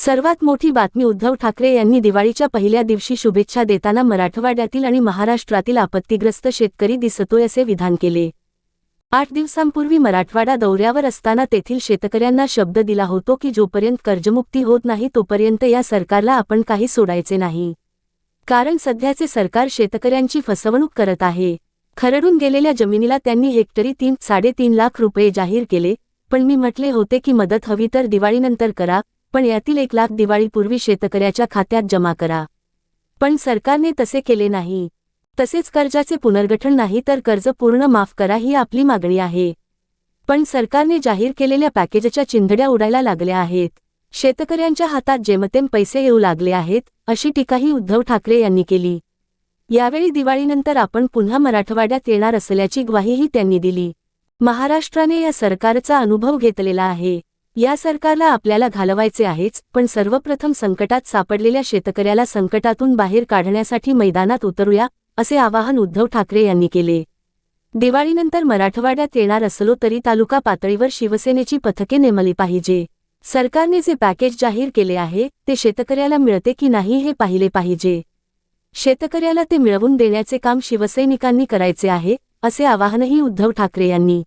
सर्वात मोठी बातमी उद्धव ठाकरे यांनी दिवाळीच्या पहिल्या दिवशी शुभेच्छा देताना मराठवाड्यातील आणि महाराष्ट्रातील आपत्तीग्रस्त शेतकरी दिसतोय असे विधान केले. आठ दिवसांपूर्वी मराठवाडा दौऱ्यावर असताना तेथील शेतकऱ्यांना शब्द दिला होतो की जोपर्यंत कर्जमुक्ती होत नाही तोपर्यंत या सरकारला आपण काही सोडायचे नाही. कारण सध्याचे सरकार शेतकऱ्यांची फसवणूक करत आहे. खरडून गेलेल्या जमिनीला त्यांनी हेक्टरी तीन साडेतीन लाख रुपये जाहीर केले पण मी म्हटले होते की मदत हवी तर दिवाळीनंतर करा पण यातील एक लाख दिवाळीपूर्वी शेतकऱ्याच्या खात्यात जमा करा. पण सरकारने तसे केले नाही. तसेच कर्जाचे पुनर्गठन नाही तर कर्ज पूर्ण माफ करा ही आपली मागणी आहे. पण सरकारने जाहीर केलेल्या पॅकेजच्या चिंधड्या उडायला लागल्या आहेत. शेतकऱ्यांच्या हातात जेमतेम पैसे येऊ लागले आहेत अशी टीकाही उद्धव ठाकरे यांनी केली. यावेळी दिवाळीनंतर आपण पुन्हा मराठवाड्यात येणार असल्याची ग्वाहीही त्यांनी दिली. महाराष्ट्राने या सरकारचा अनुभव घेतलेला आहे. या सरकारला आपल्याला घालवायचे आहेच पण सर्वप्रथम संकटात सापडलेल्या शेतकऱ्याला संकटातून बाहेर काढण्यासाठी मैदानात उतरूया असे आवाहन उद्धव ठाकरे यांनी केले. दिवाळीनंतर मराठवाड्यात येणार असलो तरी तालुका पातळीवर शिवसेनेची पथके नेमली पाहिजे. सरकारने जे पॅकेज जाहीर केले आहे ते शेतकऱ्याला मिळते की नाही हे पाहिले पाहिजे. शेतकऱ्याला ते मिळवून देण्याचे काम शिवसैनिकांनी करायचे आहे असे आवाहनही उद्धव ठाकरे यांनी.